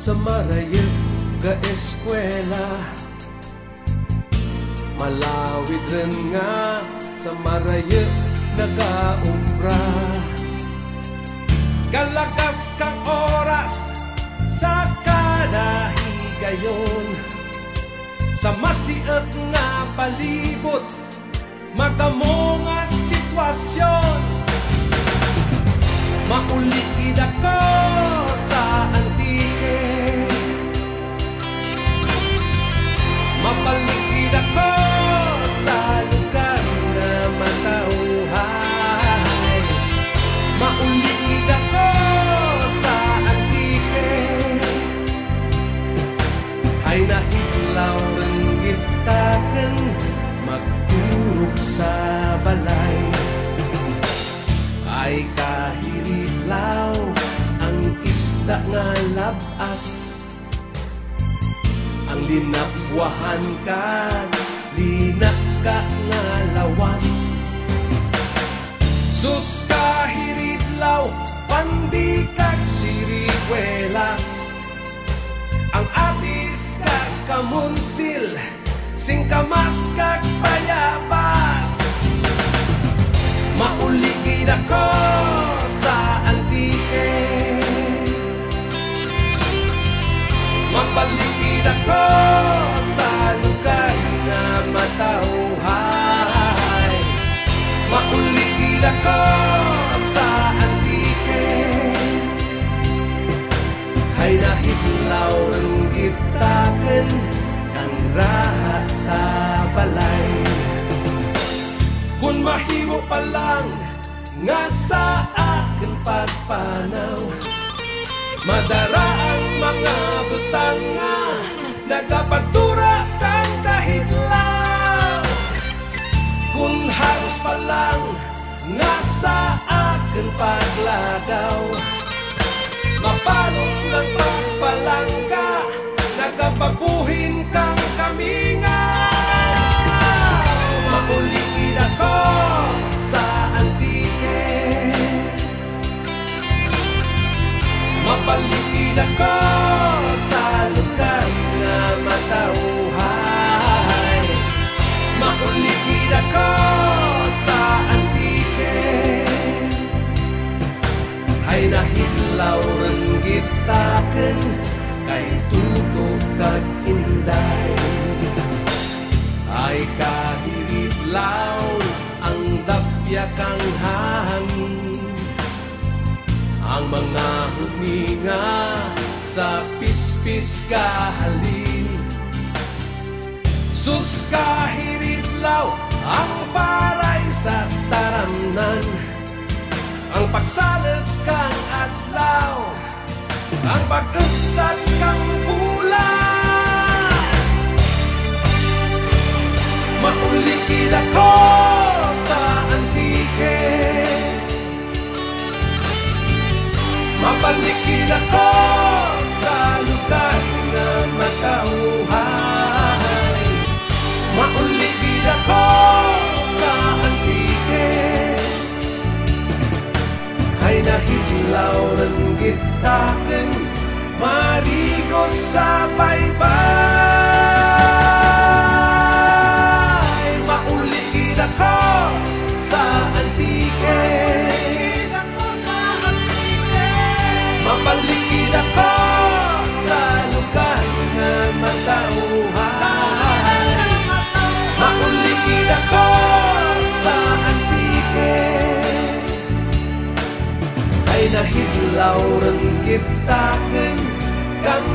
sa marayot ka eskwela Malawid rin nga sa marayot nagaumbra Kalagas kang oras sa kanahigayon Sa masiot nga palibot Magamo nga sitwasyon. Maulikid ako isda nga labas Ang linapwahan ka Linak ka nga lawas. Sus kahiritlaw Pandi kag sirikwelas Ang atis kag kamunsil Singkamas kag payabas ako sa antike Hay nahitlaw ng gitaken Ang raha sa balay. Kung mahimo pa lang Madara ang mga butang nga Nagapagtura kang kahitlaw Kung halos pa lang nga sa akin paglagaw Mapalong ng pagpalangga Nagapabuhin kang kaminga. Makulikid ako sa antike. Mapalikid ako sa lugar gitaken Kay tutok kag inday. Ay kahilitlaw ang dapya kang hangin Ang mga huminga sa pispis kahalin. Sus kahilitlaw ang paray sa taramnan Ang kang adlaw Ang bulan Maulikid ako sa antike. Mapalikid ako sa lugar na matauhay gitaken Marigo sa baybay nahidlaw rin gitaken kang